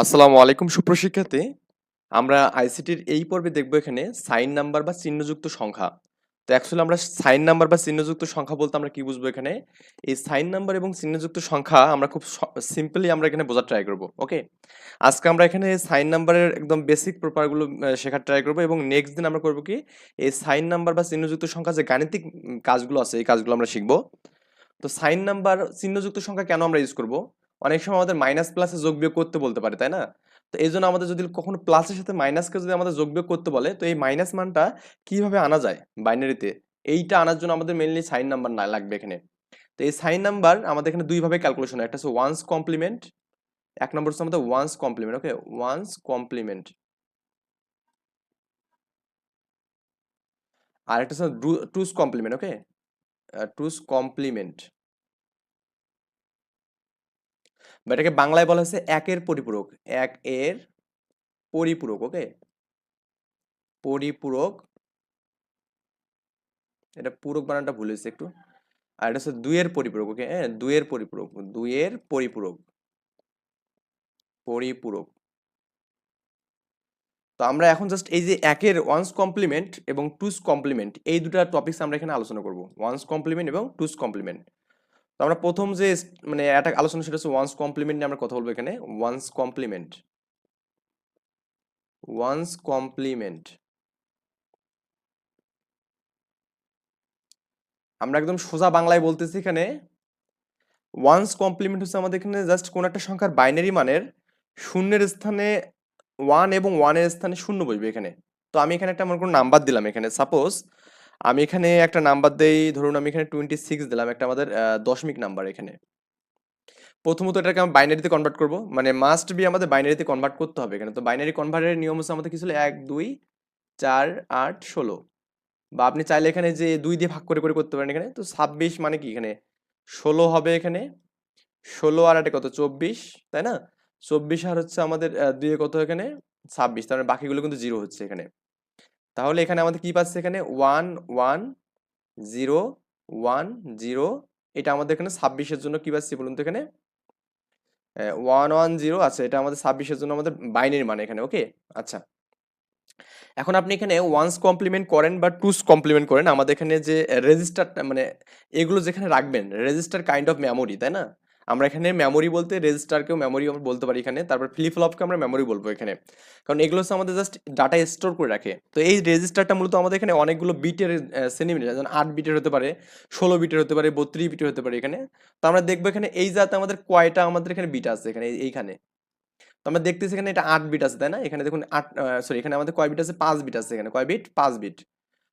আসসালামু আলাইকুম সুপ্রশিক্ষাতে আমরা আইসিটির এই পর্বে দেখব এখানে সাইন নাম্বার বা চিহ্নযুক্ত সংখ্যা। তো অ্যাকচুয়ালি আমরা সাইন নাম্বার বা চিহ্নযুক্ত সংখ্যা বলতে আমরা কি বুঝব এখানে? এই সাইন নাম্বার এবং চিহ্নযুক্ত সংখ্যা আমরা খুব সিম্পলি আমরা এখানে বোঝার ট্রাই করব ওকে আজকে আমরা এখানে সাইন নাম্বারের একদম বেসিক প্রপারগুলো শেখার ট্রাই করব এবং নেক্সট দিন আমরা করব কি? এই সাইন নাম্বার বা চিহ্নযুক্ত সংখ্যা যে গাণিতিক কাজগুলো আছে, এই কাজগুলো আমরা শিখব। তো সাইন নাম্বার, চিহ্নযুক্ত সংখ্যা কেন আমরা ইউজ করব? অনেক সময় আমাদের মাইনাস প্লাসে যোগ বিয়োগ করতে বলতে পারে, তাই না? তো এই জন্য আমাদের যদি কখনো প্লাসের সাথে মাইনাসকে যদি আমাদের যোগ বিয়োগ করতে বলে, তো এই মাইনাস মানটা কীভাবে আনা যায় বাইনারিতে এইটা আনার জন্য আমাদের মেনলি সাইন নাম্বার না লাগবে এখানে। তো এই সাইন নাম্বার আমাদের এখানে দুইভাবে ক্যালকুলেশন হয়, একটা হচ্ছে ওয়ান্স কমপ্লিমেন্ট এক নম্বর হচ্ছে আমাদের one's complement okay one's complement আর একটা হচ্ছে টুস কমপ্লিমেন্ট ওকে টুস কমপ্লিমেন্ট বা এটাকে বাংলায় বলা হচ্ছে একের পরিপূরক, এক এর পরিপূরক, ওকে? পরিপূরক। এটা পূরক বানানটা ভুল হয়েছে একটু। আর এটা হচ্ছে দুইয়ের পরিপূরক, ওকে? হ্যাঁ দুইয়ের পরিপূরক দুইয়ের পরিপূরক। পরিপূরক। তো আমরা এখন জাস্ট এই যে একের ওয়ান্স কমপ্লিমেন্ট এবং টুস কমপ্লিমেন্ট এই দুটা টপিকস আমরা এখানে আলোচনা করব। ওয়ান্স কমপ্লিমেন্ট এবং টুস কমপ্লিমেন্ট তো আমরা প্রথম যে মানে একটা আলোচনা সেটা হচ্ছে ওয়ান্স কমপ্লিমেন্ট নিয়ে আমরা কথা বলব এখানে। ওয়ান্স কমপ্লিমেন্ট ওয়ান্স কমপ্লিমেন্ট আমরা একদম সোজা বাংলায় বলতেছি এখানে। ওয়ান্স কমপ্লিমেন্ট হচ্ছে আমাদের এখানে জাস্ট কোন একটা সংখ্যার বাইনারি মানের শূন্যের স্থানে ওয়ান এবং ওয়ানের স্থানে শূন্য বসবে এখানে। তো আমি এখানে একটা আমার কোনো নাম্বার দিলাম এখানে। সাপোজ আমি এখানে একটা নাম্বার দেই, ধরুন আমি এখানে টোয়েন্টি সিক্স দিলাম, একটা আমাদের দশমিক নাম্বার এখানে। প্রথমত এটাকে আমি বাইনারিতে কনভার্ট করব মানে মাস্ট বি আমাদের বাইনারিতে কনভার্ট করতে হবে এখানে। তো বাইনারি কনভার্টের নিয়ম হচ্ছে আমাদের কি ছিল? এক, দুই, চার, আট, ষোলো। বা আপনি চাইলে এখানে যে দুই দিয়ে ভাগ করে করে করতে পারেন এখানে। তো ছাব্বিশ মানে কি এখানে? ষোলো হবে এখানে। ষোলো আর আটে কত? চব্বিশ, তাই না? চব্বিশ আর হচ্ছে আমাদের দুইয়ে কত এখানে? ছাব্বিশ। তার মানে বাকিগুলো কিন্তু জিরো হচ্ছে এখানে। তাহলে এখানে আমাদের কি পাচ্ছে এখানে? One one, zero one, zero. এটা আমাদের এখানে ছাব্বিশের জন্য কি পাচ্ছি বলুন তো এখানে? One one, zero. আচ্ছা এটা আমাদের ছাব্বিশের জন্য আমাদের বাইনারি মানে এখানে, ওকে? আচ্ছা। এখন আপনি এখানে ওয়ান্স কমপ্লিমেন্ট করেন বা টুস কমপ্লিমেন্ট করেন, আমাদের এখানে যে রেজিস্টারটা মানে এগুলো যেখানে রাখবেন, রেজিস্টার কাইন্ড অফ মেমোরি, তাই না? আমরা এখানে মেমোরি বলতে রেজিস্টারকেও মেমোরি আমরা বলতে পারি এখানে, তারপর ফ্লিপ ফ্লপকে আমরা মেমোরি বলব এখানে। কারণ এগুলো হচ্ছে আমাদের জাস্ট ডাটা স্টোর করে রাখে। তো এই রেজিস্টারটা মূলত আমাদের এখানে অনেকগুলো বিটের সেন্টিমিটার যেমন আট বিটের হতে পারে, ষোলো বিটের হতে পারে, বত্রিশ বিটের হতে পারে এখানে। তো আমরা দেখব এখানে এই যাতে আমাদের কয়টা আমাদের এখানে বিট আছে এখানে এইখানে। তো আমরা দেখতেছি এখানে এটা আট বিট আছে, তাই না? এখানে দেখুন আট সরি এখানে আমাদের কয় বিট আছে? পাঁচ বিট আছে এখানে, কয় বিট পাঁচ বিট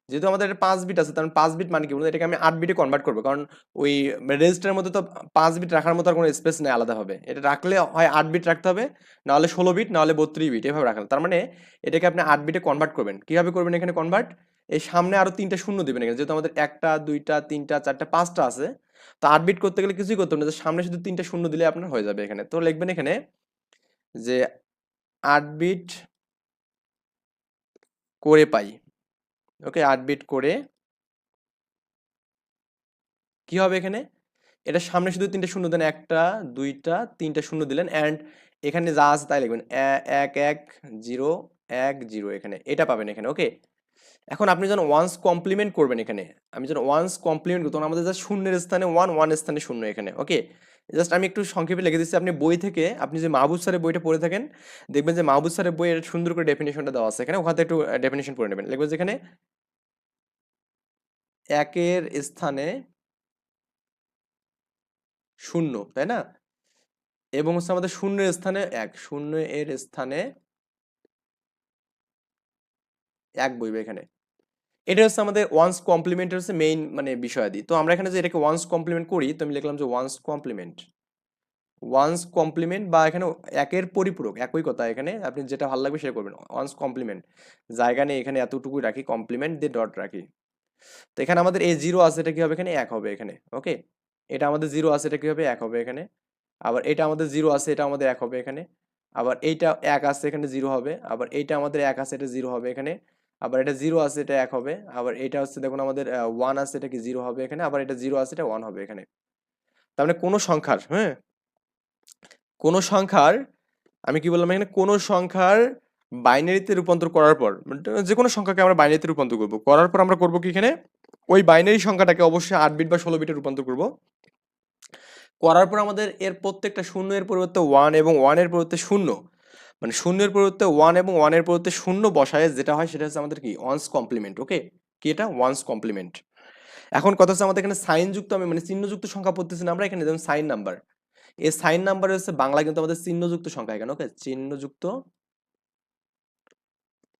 যেহেতু আমাদের এটা পাঁচ বিট আছে, তার মানে পাঁচ বিট মানে কি বলুন? এটাকে আমি আট বিটে কনভার্ট করব। কারণ ওই রেজিস্টারের মধ্যে তো পাঁচ বিট রাখার মতো আর কোনো স্পেস নেই আলাদাভাবে এটা রাখলে হয় আট বিট রাখতে হবে, নাহলে ষোলো বিট নাহলে বত্রিশ বিট এভাবে রাখলে তার মানে এটাকে আপনি আট বিটে কনভার্ট করবেন। কীভাবে করবেন এখানে কনভার্ট এই সামনে আরও তিনটা শূন্য দিবেন এখানে। যেহেতু আমাদের একটা, দুইটা, তিনটা, চারটা, পাঁচটা আছে, তো আট বিট করতে গেলে কিছুই করতে হবে না। সামনে শুধু তিনটা শূন্য দিলে আপনার হয়ে যাবে এখানে। তো লিখবেন এখানে যে আট বিট করে পাই। ওকে আট বিট করে কি হবে এখানে? এটা সামনে শুধু তিনটা শূন্য দেন, একটা, দুইটা, তিনটা শূন্য দিলেন অ্যান্ড এখানে যা আছে তাই লিখবেন এক এক, জিরো এক, জিরো এখানে, এটা পাবেন এখানে ওকে এখন আপনি যখন ওয়ান্স কমপ্লিমেন্ট করবেন এখানে, আমি যখন ওয়ান্স কমপ্লিমেন্ট তখন আমাদের জাস্ট শূন্যের স্থানে ওয়ান ওয়ান স্থানে শূন্য এখানে ওকে জাস্ট আমি একটু সংক্ষেপে লিখে দিচ্ছি, আপনি বই থেকে, আপনি যে মাহবুব স্যারের বইটা পড়ে থাকেন, দেখবেন যে মাহবুব স্যারের বইয়ের সুন্দর করে ডেফিনেশনটা দেওয়া আছে এখানে, ওখান একটু ডেফিনেশন পড়ে নেবেন। লিখবেন যেখানে একের স্থানে শূন্য, তাই না? এবং হচ্ছে আমাদের শূন্যের স্থানে এক শূন্য এর স্থানে এক বইবে এখানে। এটা হচ্ছে আমাদের ওয়ান্স কমপ্লিমেন্ট হচ্ছে মেইন মানে বিষয়াদি। তো আমরা এখানে যে এটাকে ওয়ান্স কমপ্লিমেন্ট করি, তো আমি লিখলাম যে ওয়ান্স কমপ্লিমেন্ট ওয়ান্স কমপ্লিমেন্ট বা এখানে একের পরিপূরক, একই কথা, এখানে আপনি যেটা ভালো লাগবে সেটা করবেন। ওয়ান্স কমপ্লিমেন্ট জায়গা নেই, এখানে এতটুকুই রাখি কমপ্লিমেন্ট দিয়ে ডট রাখি। তো এখানে আমাদের এই জিরো আছে, এটা কি হবে এখানে? এক হবে এখানে ওকে এটা আমাদের জিরো আছে, এটা কি হবে? এক হবে এখানে। আবার এটা আমাদের জিরো আছে, এটা আমাদের এক হবে এখানে। আবার এইটা এক আছে, এখানে জিরো হবে। আবার এইটা আমাদের এক আছে, এটা জিরো হবে এখানে। আবার এটা জিরো আছে, এটা এক হবে। আবার এটা হচ্ছে দেখুন আমাদের ওয়ান আছে, এটা কি জিরো হবে এখানে? আবার এটা জিরো আছে, এটা ওয়ান হবে এখানে। তার মানে কোনো সংখ্যার হ্যাঁ? কোনো সংখ্যার, আমি কি বললাম এখানে? কোনো সংখ্যার বাইনারিতে রূপান্তর করার পর মানে যে কোনো সংখ্যাকে আমরা বাইনারিতে রূপান্তর করব। করার পর আমরা করব কি এখানে? ওই বাইনারি সংখ্যাটাকে অবশ্যই আট বিট বা ষোলো বিটে রূপান্তর করব। করার পর আমাদের এর প্রত্যেকটা শূন্য এর পরিবর্তে ওয়ান এবং ওয়ানের পরিবর্তে শূন্য। মানে শূন্যের পরিবর্তে ওয়ান এবং ওয়ানের পরিবর্তে শূন্য বসায়, যেটা হয় সেটা হচ্ছে আমাদের কি? ওয়ান্স কমপ্লিমেন্ট ওকে কি এটা? ওয়ান্স কমপ্লিমেন্ট এখন কথা হচ্ছে আমাদের এখানে সাইন যুক্ত আমি মানে চিহ্নযুক্ত সংখ্যা পড়তেছি না আমরা, এখানে যেমন সাইন নাম্বার এই সাইন নাম্বার হচ্ছে বাংলা কিন্তু আমাদের চিহ্নযুক্ত সংখ্যা এখানে ওকে চিহ্নযুক্ত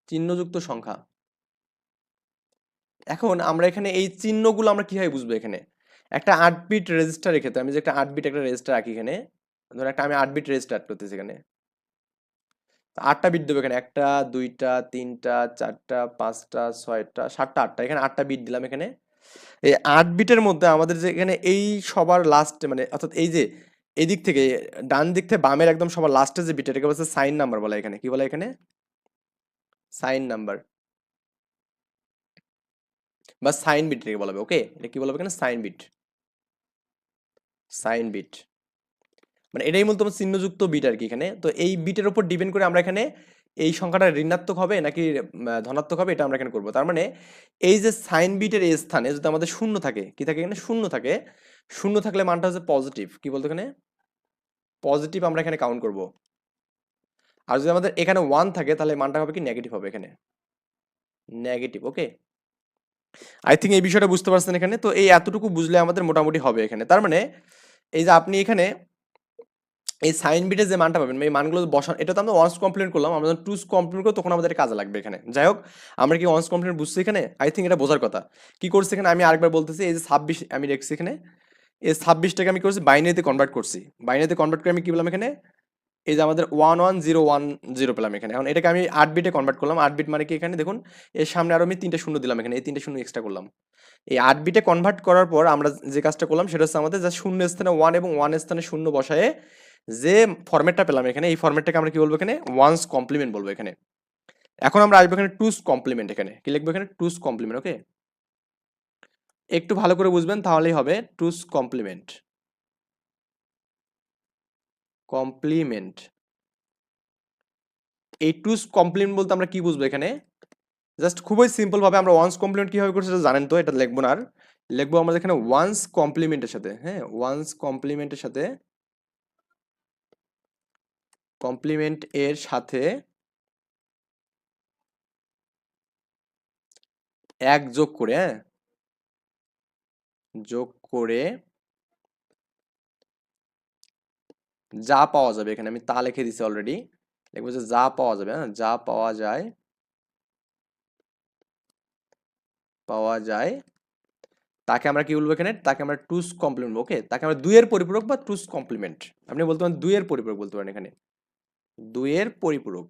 চিহ্নযুক্ত সংখ্যা। এখন আমরা এখানে এই চিহ্নগুলো আমরা কীভাবে বুঝব এখানে? একটা আট বিট রেখে আমি যে একটা আট বিট একটা রেজিস্টার রাখি এখানে, ধরো একটা আমি আট বিট রেজিস্টার করতেছি এখানে। আটটা বিট দেবো এখানে। একটা, দুইটা, তিনটা, চারটা, পাঁচটা, ছয়টা, সাতটা, আটটা। এখানে আটটা বিট দিলাম এখানে। এই আট বিটের মধ্যে আমাদের যে এখানে এই সবার লাস্টে মানে অর্থাৎ এই যে এদিক থেকে, ডান দিক থেকে বামের একদম সবার লাস্টে যে বিট এটাকে বলছে সাইন নাম্বার বলা এখানে। কি বলে এখানে? সাইন নাম্বার বা সাইন বিট এটাকে বলা ওকে এটা কি বলা এখানে? সাইন বিট সাইন বিট মানে এটাই মূলত চিহ্নযুক্ত বিট আর কি এখানে। তো এই বিটের উপর ডিপেন্ড করে আমরা এখানে এই সংখ্যাটা ঋণাত্মক হবে নাকি ধনাত্মক হবে এটা আমরা এখানে করব। তার মানে এই যে সাইন বিটের এই স্থানে যদি আমাদের শূন্য থাকে, কি থাকে এখানে? শূন্য থাকে। শূন্য থাকলে মানটা হচ্ছে পজিটিভ কি বলতো এখানে? পজিটিভ আমরা এখানে কাউন্ট করব। আর যদি আমাদের এখানে ওয়ান থাকে, তাহলে মানটা হবে কি? নেগেটিভ হবে এখানে। নেগেটিভ ওকে আই থিঙ্ক এই বিষয়টা বুঝতে পারছেন এখানে। তো এই এতটুকু বুঝলে আমাদের মোটামুটি হবে এখানে। তার মানে এই যে আপনি এখানে এই সাইন বিটে যে মানটা পাবেন, এই মানগুলো বসান, এটা তো আমরা ওয়ান্স কমপ্লেন করলাম, আমরা যখন টুস কমপ্লেন করব তখন আমাদের কাজে লাগবে এখানে। যাই হোক, আমরা কি ওয়ান্স কমপ্লেন বুঝছি এখানে? আই থিঙ্ক এটা বোঝার কথা। কি করছি এখানে? আমি আরেকবার বলতেছি, এই যে ছাব্বিশ, আমি রেখছি এখানে, এই ছাব্বিশটাকে আমি করছি? বাইনারিতে কনভার্ট করছি। বাইনারিতে কনভার্ট করে আমি কি বললাম এখানে? এই যে আমাদের one one zero one zero পেলাম এখানে। এখন এটাকে আমি আট বিটে কনভার্ট করলাম। আট বিট মানে কি এখানে? দেখুন, এর সামনে আরও আমি তিনটে শূন্য দিলাম এখানে। এই তিনটে শূন্য এক্সট্রা করলাম। এই আট বিটে কনভার্ট করার পর আমরা যে কাজটা করলাম, সেটা হচ্ছে আমাদের যা শূন্য স্থানে ওয়ান এবং ওয়ান স্থানে শূন্য বসায়ে যে ফরম্যাটটা পেলাম এখানে, এই ফরম্যাটটাকে আমরা কি বলব এখানে? ওয়ান্স কমপ্লিমেন্ট বলব এখানে। এখন আমরা আসব এখানে টুস কমপ্লিমেন্ট এখানে। কি লিখব এখানে? টুস কমপ্লিমেন্ট ওকে একটু ভালো করে বুঝবেন, তাহলেই হবে টুস কমপ্লিমেন্ট কমপ্লিমেন্ট এই টুস কমপ্লিমেন্ট বলতে আমরা কি বুঝব এখানে? জাস্ট খুবই সিম্পল ভাবে আমরা ওয়ান্স কমপ্লিমেন্ট কীভাবে করছি সেটা জানেন তো, এটা লিখব না আর। লিখব আমরা এখানে ওয়ান্স কমপ্লিমেন্টের সাথে হ্যাঁ? ওয়ান্স কমপ্লিমেন্টের সাথে কমপ্লিমেন্ট এর সাথে এক যোগ করে হ্যাঁ? যোগ করে যা পাওয়া যাবে এখানে, আমি তা লিখে দিছি অলরেডি লিখব যে যা পাওয়া যাবে হ্যাঁ? যা পাওয়া যায় পাওয়া যায়, তাকে আমরা কি বলব এখানে? তাকে আমরা টুস কমপ্লিমেন্ট ওকে তাকে আমরা দুইয়ের পরিপূরক বা টুস কমপ্লিমেন্ট আপনি বলতে পারেন দুইয়ের পরিপূরক বলতে পারেন এখানে। দুইয়ের পরিপূরক।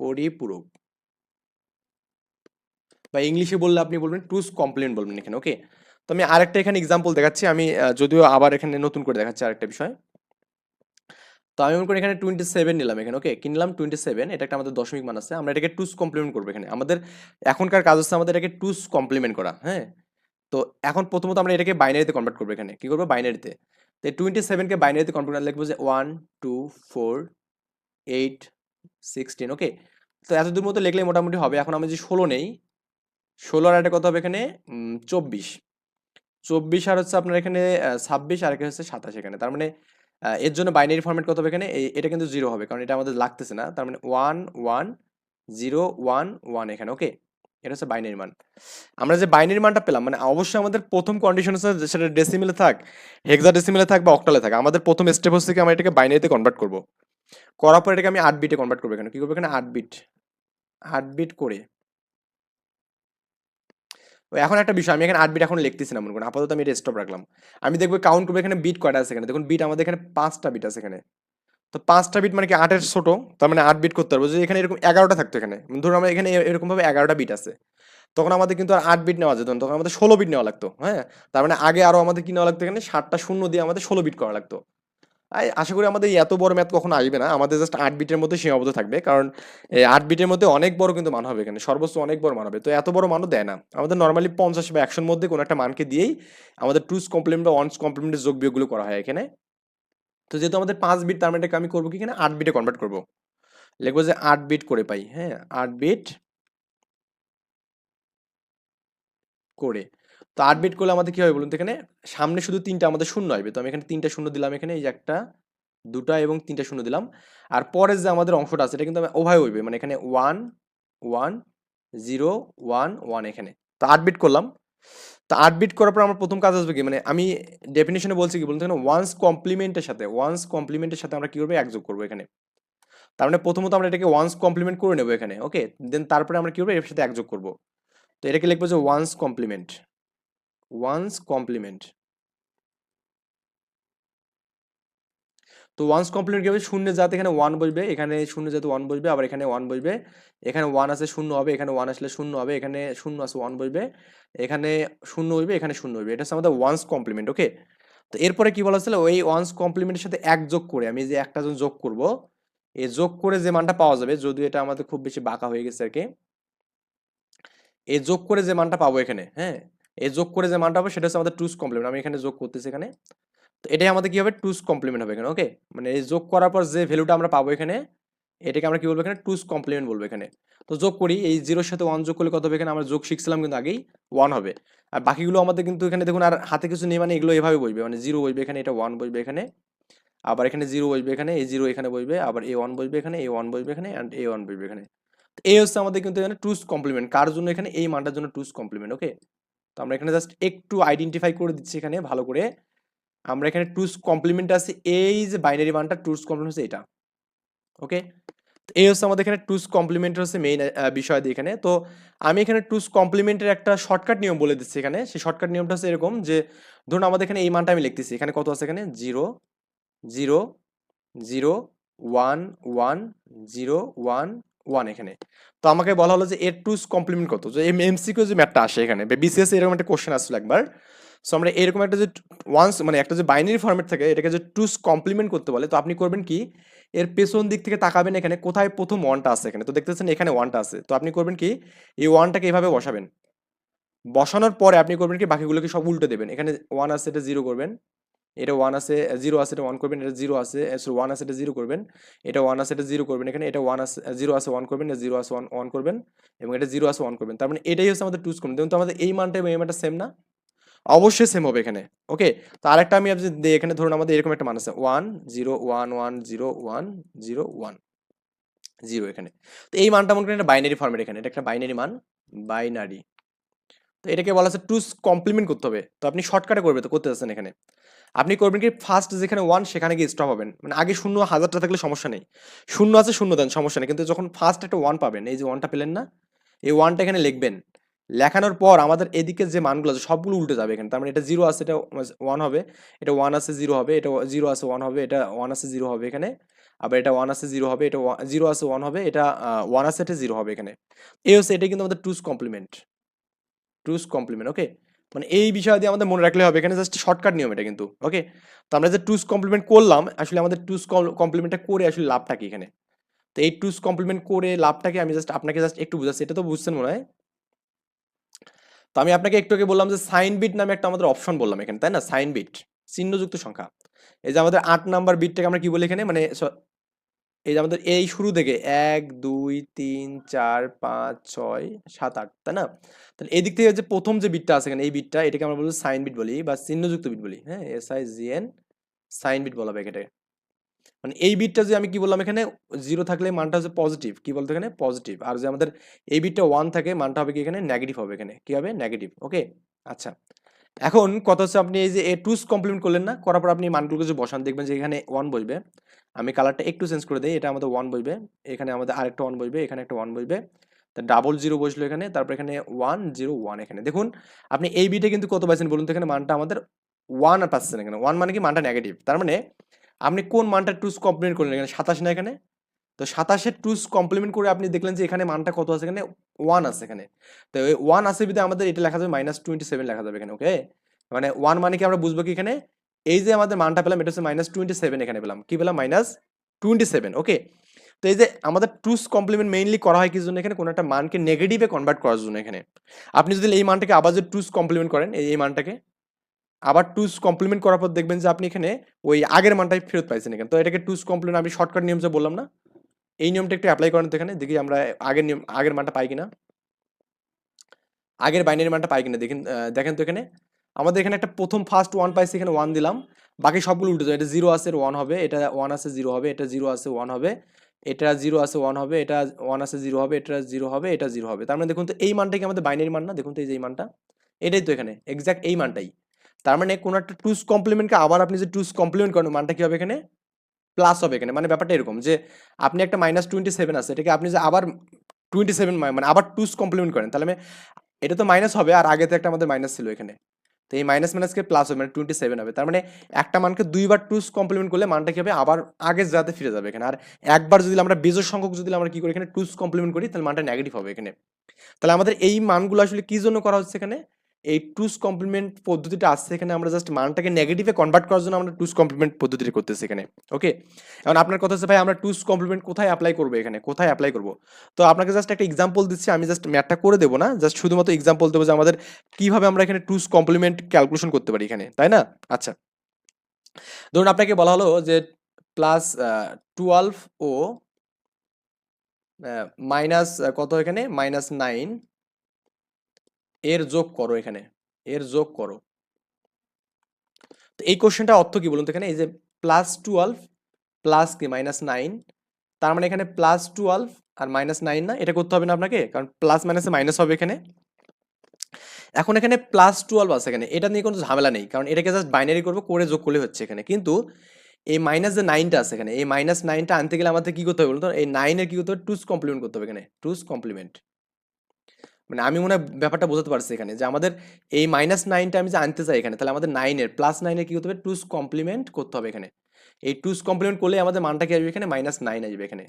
পরিপূরক। বা ইংলিশে বললে আপনি বলবেন টুস কমপ্লিমেন্ট বলবেন এখানে, ওকে? তো আমি আরেকটা এখানে এক্সাম্পল দেখাচ্ছি, আমি যদিও আবার এখানে নতুন করে দেখাচ্ছি আরেকটা বিষয়। তো আমি মনে করি এখানে টোয়েন্টি সেভেন নিলাম এখানে, ওকে? কিনলাম টোয়েন্টি সেভেন এটা একটা আমাদের দশমিক মান আছে, আমরা এটাকে টুস কমপ্লিমেন্ট করব এখানে। আমাদের এখনকার কাজ হচ্ছে আমাদের এটাকে টুস কমপ্লিমেন্ট করা হ্যাঁ? তো এখন প্রথমত আমরা এটাকে বাইনারিতে কনভার্ট করব এখানে। কি করব? বাইনারিতে তো টোয়েন্টি সেভেনকে বাইনারিতে কনভার্ট করে লিখব যে one two four eight sixteen okay তো এত দূর মতো লিখলে মোটামুটি হবে। এখন আমি যে ষোলো নেই ষোলো আর একটা কত হবে এখানে? চব্বিশ। চব্বিশ আর হচ্ছে আপনার এখানে ছাব্বিশ, আর একটা হচ্ছে সাতাশ এখানে। তার মানে এর জন্য বাইনারি ফরম্যাট কত হবে এখানে? এটা কিন্তু জিরো হবে, কারণ এটা আমাদের লাগতেছে না। তার মানে one one zero one one এখানে ওকে এটা হচ্ছে বাইনারি মান। আমরা যে বাইনারি মানটা পেলাম মানে অবশ্যই আমাদের প্রথম কন্ডিশন হচ্ছে সেটা ডেসিমেলে থাক হেক্সা ডেসিমেলে থাক বা অক্টালে থাক, আমাদের প্রথম স্টেপ হচ্ছে কি আমরা এটাকে বাইনারিতে কনভার্ট করব। করার পর এটাকে আমি আট বিটে কনভার্ট করব এখানে। কি করব এখানে? আট বিট আট বিট করে। এখন একটা বিষয়, আমি এখানে আট বিট এখন লিখতেছি না, মনে করুন। আপাতত আমি এটা স্টপ রাখলাম। আমি দেখব কাউন্ট করব এখানে বিট কয়টা আছে এখানে। দেখুন বিট আমাদের এখানে পাঁচটা বিট আছে এখানে। তো পাঁচটা বিট মানে কি আটের ছোট, তার মানে আট বিট করতে পারব। যদি এখানে এরকম এগারোটা থাকতো এখানে, ধরুন আমরা এখানে এরকমভাবে এগারোটা বিট আছে, তখন আমাদের কিন্তু আর আট বিট নেওয়া যেত না, তখন আমাদের ষোলো বিট নেওয়া লাগতো হ্যাঁ? তার মানে আগে আরও আমাদের কি নেওয়া লাগতো এখানে? সাতটা শূন্য দিয়ে আমাদের ষোলো বিট করা লাগতো। আশা করি আমাদের এত বড় ম্যাথ কখনো আসবে না, আমাদের জাস্ট আট বিটের মধ্যে সীমাবদ্ধ থাকবে, কারণ এই আট বিটের মধ্যে অনেক বড় কিন্তু মান হবে এখানে, সর্বোচ্চ অনেক বড় মান হবে, তো এত বড় মানও দেয় না। আমাদের নর্মালি পঞ্চাশ বা একশোর মধ্যে কোনো একটা মানকে দিয়েই আমাদের টুস কমপ্লিমেন্ট বা ওয়ান্স কমপ্লিমেন্টের যোগ বিয়োগগুলো করা হয় এখানে। তো যেহেতু আমাদের পাঁচ বিট তার মানে আমি করব কি এখানে? আট বিটে কনভার্ট করব। লিখব যে আট বিট করে পাই হ্যাঁ? আট বিট করে। তো আট বিট করলে আমাদের কি হবে বলুন তো এখানে? সামনে শুধু তিনটা, আমাদের শূন্য আসবে। তো আমি এখানে তিনটা শূন্য দিলাম এখানে, এই যে একটা, দুটা এবং তিনটা শূন্য দিলাম। আর পরের যে আমাদের অংশটা আছে, এটা কিন্তু আমি ওভাবে হইবে। মানে এখানে one one zero one one এখানে। তো আট বিট করলাম। তো আট বিট করার পর আমার প্রথম কাজ আসবে কি? মানে আমি ডেফিনেশনে বলছি কি? বলতে এখানে ওয়ান্স কমপ্লিমেন্টের সাথে ওয়ান্স কমপ্লিমেন্টের সাথে আমরা কি করব? একযোগ করব এখানে। তার মানে প্রথমত আমরা এটাকে ওয়ান্স কমপ্লিমেন্ট করে নেব এখানে ওকে দেন তারপরে আমরা কি করব? এর সাথে একযোগ করব। তো এটাকে লিখব যে ওয়ান্স কমপ্লিমেন্ট ওয়ান্স কমপ্লিমেন্ট তো ওয়ান্স কমপ্লিট হবে শূন্য যাতে এখানে ওয়ান বসবে, এখানে শূন্য যাতে ওয়ান বসবে, আবার এখানে ওয়ান বসবে। এখানে ওয়ান আছে শূন্য হবে, এখানে ওয়ান আসলে শূন্য হবে, এখানে শূন্য আছে ওয়ান বসবে, এখানে শূন্য হইবে এখানে শূন্য হইবে এটা হচ্ছে আমাদের ওয়ান্স কমপ্লিমেন্ট ওকে তো এরপরে কি বলা হচ্ছিল? ওই ওয়ান্স কমপ্লিমেন্টের সাথে এক যোগ করে, আমি যে একটা যোগ করব, এই যোগ করে যে মানটা পাওয়া যাবে, যদিও এটা আমাদের খুব বেশি বাঁকা হয়ে গেছে আর কি, এই যোগ করে যে মানটা পাবো এখানে হ্যাঁ? এই যোগ করে যে মানটা পাবো, সেটা হচ্ছে আমাদের টুস কমপ্লিমেন্ট আমি এখানে যোগ করতেছি এখানে। তো এটাই আমাদের কি হবে টুস কমপ্লিমেন্ট হবে এখানে ওকে মানে এই যোগ করার পর যে ভ্যালুটা আমরা পাবো এখানে, এটাকে আমরা কি বলব এখানে? টুস কমপ্লিমেন্ট বলব এখানে। তো যোগ করি, এই জিরোর সাথে ওয়ান যোগ করলে কত হবে এখানে? আমরা যোগ শিখছিলাম কিন্তু আগেই ওয়ান হবে। আর বাকিগুলো আমাদের কিন্তু এখানে দেখুন, আর হাতে কিছু নেই মানে এগুলো এভাবে বসবে মানে জিরো বসবে এখানে, এটা ওয়ান বসবে এখানে, আবার এখানে জিরো বসবে এখানে, এই জিরো এখানে বসবে আবার এ ওয়ান বসবে এখানে, এ ওয়ান বসবে এখানে অ্যান্ড এ ওয়ান বসবে এখানে। তো এই হচ্ছে আমাদের কিন্তু এখানে টুস কমপ্লিমেন্ট কার জন্য এখানে? এই মানটার জন্য টুস কমপ্লিমেন্ট ওকে তো আমরা এখানে জাস্ট একটু আইডেন্টিফাই করে দিচ্ছি এখানে ভালো করে। আমরা এখানে টুস কমপ্লিমেন্ট আছে, এই যে বাইনারি মানটা টুস কমপ্লিমেন্ট হচ্ছে এটা ওকে এই হচ্ছে আমাদের এখানে টুস কমপ্লিমেন্ট হচ্ছে মেইন বিষয় দিয়ে এখানে। তো আমি এখানে টুস কমপ্লিমেন্টের একটা শর্টকাট নিয়ম বলে দিচ্ছি এখানে। সেই শর্টকাট নিয়মটা হচ্ছে এরকম যে, ধরুন আমাদের এখানে এই মানটা আমি লিখতেছি, এখানে কত আছে এখানে? Zero zero zero one one zero one one এখানে। তো আমাকে বলা হলো যে এর টুস কমপ্লিমেন্ট কত? যে এম এমসিকিউ যে ম্যাথটা আসে এখানে। বিসিএস এরকম একটা কোশ্চেন আসছিল একবার। সো আমরা এরকম একটা যে ওয়ান্স মানে একটা যে বাইনারি ফর্মেট থাকে, এটাকে যে টুস কমপ্লিমেন্ট করতে বলে, তো আপনি করবেন কি? এর পেছন দিক থেকে তাকাবেন এখানে, কোথায় প্রথম ওয়ানটা আছে এখানে? তো দেখতেছেন এখানে ওয়ানটা আছে। তো আপনি করবেন কি? এই ওয়ানটাকে এভাবে বসাবেন। বসানোর পরে আপনি করবেন কি? বাকিগুলোকে সব উল্টে দেবেন। এখানে ওয়ান আছে, এটা জিরো করবেন। এটা ওয়ান আছে জিরো আছে, এটা ওয়ান করবেন, এটা জিরো আছে ওয়ান আছে, এটা জিরো করবেন। এটা ওয়ান আছে, এটা জিরো করবেন এখানে। এটা ওয়ান আছে জিরো আছে ওয়ান করবেন এটা জিরো আছে ওয়ান ওয়ান করবেন। এবং এটা জিরো আছে ওয়ান করবেন। তার মানে এটাই হচ্ছে আমাদের টুস করবেন তো আমাদের এই মানটা এবং এই মানটা সেম না? অবশ্যই সেম হবে এখানে ওকে তো আরেকটা আমি এখানে ধরুন আমাদের এরকম একটা মান আছে one zero one one zero one zero one zero এখানে। তো এই মানটা মনে করেন একটা বাইনারি ফর্মেট এখানে, এটা একটা বাইনারি মান বাইনারি তো এটাকে বলা আছে টুস কমপ্লিমেন্ট করতে হবে। তো আপনি শর্টকাটে করবে, তো করতে যাচ্ছেন এখানে। আপনি করবেন কি ফার্স্ট যেখানে ওয়ান সেখানে গিয়ে স্টপ হবেন। মানে আগে শূন্য হাজারটা থাকলে সমস্যা নেই। শূন্য আছে, শূন্য দেন, সমস্যা নেই। কিন্তু যখন ফার্স্ট একটা ওয়ান পাবেন, এই যে ওয়ানটা পেলেন না, এই ওয়ানটা এখানে লিখবেন। লেখানোর পর আমাদের এদিকে যে মানগুলো আছে, সবগুলো উল্টে যাবে এখানে। তার মানে এটা জিরো আছে এটা ওয়ান হবে, এটা ওয়ান আছে জিরো হবে, এটা জিরো আছে ওয়ান হবে, এটা ওয়ান আছে জিরো হবে এখানে। আবার এটা ওয়ান আছে জিরো হবে, এটা জিরো আছে ওয়ান হবে, এটা ওয়ান আছে এটা জিরো হবে এখানে। এই হচ্ছে, এটা কিন্তু আমাদের টুস কমপ্লিমেন্ট টুস কমপ্লিমেন্ট ওকে মানে এই বিষয় দিয়ে আমাদের মনে রাখলে হবে, এখানে জাস্ট শর্টকাট নিয়ম এটা কিন্তু ওকে তো আমরা যে টুস কমপ্লিমেন্ট করলাম, আসলে আমাদের টুস কমপ্লিমেন্টটা করে আসলে লাভটা কি এখানে? তো এই টুস কমপ্লিমেন্ট করে লাভটাকে আমি জাস্ট আপনাকে জাস্ট একটু বুঝাচ্ছি, এটা তো বুঝছেন মনে হয়? তো আমি আপনাকে একটু আগে বললাম যে সাইন বিট নামে একটা আমাদের অপশন বললাম এখানে, তাই না? সাইন বিট চিহ্নযুক্ত সংখ্যা। এই যে আমাদের আট নাম্বার বিটটাকে আমরা কি বলি এখানে? মানে এই যে আমাদের এই শুরু থেকে এক, দুই, তিন, চার, পাঁচ, ছয়, সাত, আট, তাই না? তাহলে এই দিক থেকে যে প্রথম যে বিটটা আছে এখানে, এই বিটটা এটাকে আমরা বলব সাইন বিট বলি বা চিহ্নযুক্ত বিট বলি। হ্যাঁ S I G N sign bit বলা হবে এটাকে মানে এই বিটটা যে আমি কি বললাম এখানে জিরো থাকলে মানটা হচ্ছে পজিটিভ কি বলতো এখানে? পজিটিভ আর যে আমাদের এই বিটটা ওয়ান থাকে, মানটা হবে কি এখানে? নেগেটিভ হবে এখানে। কি হবে? নেগেটিভ ওকে আচ্ছা। এখন কথা হচ্ছে আপনি এই যে এ টুস কমপ্লিমেন্ট করলেন না, করার পর আপনি মানগুলোকে যে বসান, দেখবেন যে এখানে ওয়ান বসবে আমি কালারটা একটু চেঞ্জ করে দিই, এটা আমাদের ওয়ান বসবে এখানে আমাদের আরেকটা ওয়ান বসবে এখানে একটা ওয়ান বসবে ডাবল জিরো বসল এখানে, তারপর এখানে ওয়ান জিরো ওয়ান এখানে। দেখুন, আপনি এই বিটে কিন্তু কত পাইছেন বলুন তো এখানে? মানটা আমাদের ওয়ান পাচ্ছেন এখানে। ওয়ান মানে কি? মানটা নেগেটিভ তার মানে আপনি কোন মানটা টুস কমপ্লিমেন্ট করলেন এখানে? সাতাশ না এখানে? তো সাতাশের টুস কমপ্লিমেন্ট করে আপনি দেখলেন যে এখানে মানটা কত আছে? এখানে ওয়ান আছে এখানে। তো ওয়ান আছে বিধে আমাদের এটা লেখা যাবে মাইনাস টোয়েন্টি সেভেন লেখা যাবে এখানে ওকে মানে ওয়ান মানে কি আমরা বুঝব কি এখানে? এই যে আমাদের মানটা পেলাম, এটা হচ্ছে মাইনাস টোয়েন্টি সেভেন এখানে পেলাম। কি পেলাম? মাইনাস টোয়েন্টি সেভেন ওকে তো এই যে আমাদের টুস কমপ্লিমেন্ট মেইনলি করা হয় কি জন্য এখানে? কোনো একটা মানকে নেগেটিভে কনভার্ট করার জন্য এখানে। আপনি যদি এই মানটাকে আবার যদি টুস কমপ্লিমেন্ট করেন এই মানটাকে? আবার টুস কমপ্লিমেন্ট করার পর দেখবেন যে আপনি এখানে ওই আগের মানটাই ফেরত পাইছেন এখানে। তো এটাকে টুস কমপ্লিমেন্ট আমি শর্টকাট নিয়ম যে বললাম না, এই নিয়মটা একটু অ্যাপ্লাই করেন তো এখানে। দেখি আমরা আগের নিয়ম, আগের মানটা পাই কিনা। আগের বাইনারি মানটা পাই কিনা দেখেন দেখেন তো এখানে। আমাদের এখানে একটা প্রথম ফার্স্ট ওয়ান পাইছি, এখানে ওয়ান দিলাম। বাকি সবগুলো উল্টে যাবে এটা জিরো আছে ওয়ান হবে, এটা ওয়ান আছে জিরো হবে, এটা জিরো আছে ওয়ান হবে, এটা জিরো আছে ওয়ান হবে, এটা ওয়ান আছে জিরো হবে, এটা জিরো হবে, এটা জিরো হবে। তার মানে দেখুন তো এই মানটা কি আমাদের বাইনারি মান না? দেখুন তো এই যে এই মানটা। এটাই তো এখানে এক্স্যাক্ট এই মানটাই। তার মানে কোনো একটা টুস কমপ্লিমেন্টকে আবার আপনি যে টুস কমপ্লিমেন্ট করেন মানটা কি হবে এখানে? প্লাস হবে এখানে। মানে ব্যাপারটা এরকম যে, আপনি একটা মাইনাস টোয়েন্টি সেভেন আছে, এটাকে আপনি যে আবার টোয়েন্টি সেভেন মানে আবার টুস কমপ্লিমেন্ট করেন, তাহলে এটা তো মাইনাস হবে, আর আগে তো একটা আমাদের মাইনাস ছিল এখানে। তো এই মাইনাস মাইনাসকে প্লাস হবে মানে টোয়েন্টি সেভেন হবে। তার মানে একটা মানকে দুইবার টুস কমপ্লিমেন্ট করলে মানটা কি হবে? আবার আগের জায়গাতে ফিরে যাবে এখানে। আর একবার যদি আমরা বেজোর সংখ্যক যদি আমরা কি করি এখানে টুস কমপ্লিমেন্ট করি, তাহলে মানটা নেগেটিভ হবে এখানে। তাহলে আমাদের এই মানগুলো আসলে কি জন্য করা হচ্ছে এখানে? এই টুস কমপ্লিমেন্ট পদ্ধতিটা আসছে এখানে, আমরা জাস্ট মানটাকে নেগেটিভে কনভার্ট করার জন্য আমরা টুস কমপ্লিমেন্ট পদ্ধতিটা করতেছি এখানে ওকে এখন আপনার কথা হচ্ছে, ভাই, আমরা টুস কমপ্লিমেন্ট কোথায় অ্যাপ্লাই করব এখানে? কোথায় অ্যাপ্লাই করব? তো আপনাকে জাস্ট একটা এক্সাম্পল দিচ্ছি, আমি জাস্ট ম্যাথটা করে দেবো না জাস্ট শুধুমাত্র এক্সাম্পল দেবো যে আমাদের কীভাবে আমরা এখানে টুস কমপ্লিমেন্ট ক্যালকুলেশন করতে পারি এখানে, তাই না? আচ্ছা। ধরুন আপনাকে বলা হলো যে প্লাস টুয়েলভ ও মাইনাস কত এখানে? মাইনাস নাইন এর যোগ করো এখানে। এর যোগ করো। তো এই কোশ্চেনটা অর্থ কি বলুন তো এখানে? এই যে প্লাস টুয়েলভ প্লাস কি? মাইনাস নাইন তার মানে এখানে প্লাস টুয়েলভ আর মাইনাস নাইন না? এটা করতে হবে না আপনাকে? কারণ প্লাস মাইনাসে মাইনাস হবে এখানে। এখন এখানে প্লাস টুয়েলভ আছে এখানে। এটা নিয়ে কোনো ঝামেলা নেই। কারণ এটাকে জাস্ট বাইনারি করব, করে যোগ করলে হচ্ছে এখানে। কিন্তু এই মাইনাস যে নাইনটা আছে এখানে, এই মাইনাস নাইনটা আনতে গেলে আমাদের কী করতে হবে বলুন তো? এই নাইনের কী করতে হবে? টুস কমপ্লিমেন্ট করতে হবে এখানে। টুস কমপ্লিমেন্ট মানে আমি মনে হয় ব্যাপারটা বোঝাতে পারছি এখানে যে আমাদের এই মাইনাস নাইনটা আমি যে আনতে চাই এখানে, তাহলে আমাদের নাইনের প্লাস নাইনের কি করতে হবে টুস কমপ্লিমেন্ট করতে হবে এখানে। এই টুস কমপ্লিমেন্ট করলে আমাদের মানটা কি আসবে এখানে? মাইনাস নাইন আসবে এখানে।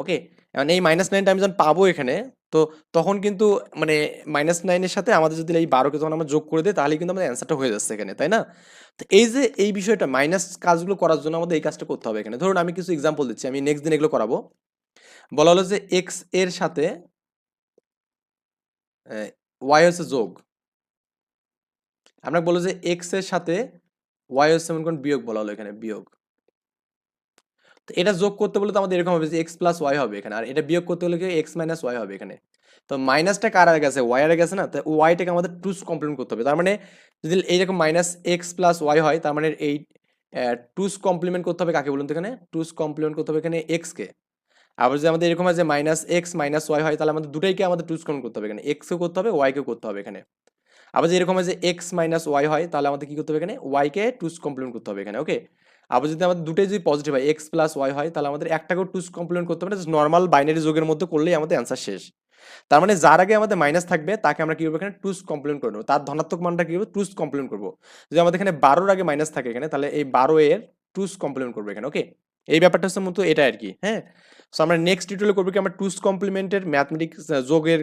ওকে এখন এই মাইনাস নাইনটা আমি যখন পাবো এখানে, তো তখন কিন্তু মানে মাইনাস নাইনের সাথে আমাদের যদি এই বারোকে যখন আমরা যোগ করে দিই, তাহলে কিন্তু আমাদের অ্যান্সারটা হয়ে যাচ্ছে এখানে, তাই না? তো এই যে এই বিষয়টা মাইনাস কাজগুলো করার জন্য আমাদের এই কাজটা করতে হবে এখানে। ধরুন আমি কিছু এক্সাম্পল দিচ্ছি, আমি নেক্সট দিন এগুলো করাবো। বলা হলো যে এক্সের সাথে ওয়াই হচ্ছে যোগ। আপনাকে বলো যে এক্সের সাথে ওয়াই হচ্ছে মনে করুন বিয়োগ বলা হলো এখানে, বিয়োগ। তো এটা যোগ করতে বলে তো আমাদের এরকম হবে যে এক্স প্লাস ওয়াই হবে এখানে, আর এটা বিয়োগ করতে হলে কি এক্স মাইনাস ওয়াই হবে এখানে। তো মাইনাসটা কার আগে গেছে? ওয়াই আগে গেছে না? তো ওয়াইটাকে আমাদের টুস কমপ্লিমেন্ট করতে হবে। তার মানে যদি এইরকম মাইনাস এক্স প্লাস ওয়াই হয়, তার মানে এই টুস কমপ্লিমেন্ট করতে হবে কাকে বলুন তো এখানে? টুস কমপ্লিমেন্ট করতে হবে এখানে এক্সকে আবার যদি আমাদের এরকম যে মাইনাস এক্স মাইনাস ওয়াই হয়, তাহলে আমাদের দুটাইকে আমাদের টুস কমপ্লিমেন্ট করতে হবে এখানে। এক্সও করতে হবে ওয়াইকেও করতে হবে এখানে। আবার যদি এরকম যে এক্স মাইনাস ওয়াই হয়, তাহলে আমাদের কি করতে হবে এখানে? ওয়াইকে টুস কমপ্লিমেন্ট করতে হবে এখানে ওকে আবার যদি আমাদের দুটোই যদি পজিটিভ হয় এক্স প্লাস ওয়াই হয়, তাহলে আমাদের একটাকেও টুস কমপ্লিমেন্ট করতে হবে নর্মাল বাইনারি যোগের মধ্যে করলেই আমাদের অ্যান্সার শেষ। তার মানে যার আগে আমাদের মাইনাস থাকবে, তাকে আমরা কি করব এখানে? টুস কমপ্লিমেন্ট করে নেব। তার ধনাত্মক মানটা কি করব? টুস কমপ্লিমেন্ট করব। যদি আমাদের এখানে বারোর আগে মাইনাস থাকে এখানে, তাহলে এই বারো এর টুস কমপ্লিমেন্ট করব এখানে ওকে এই ব্যাপারটা হচ্ছে মতো এটা আর কি হ্যাঁ? সো আমরা নেক্সট টিউটোরিয়াল করব কি? আমরা টুস কমপ্লিমেন্টের ম্যাথমেটিক্স যোগের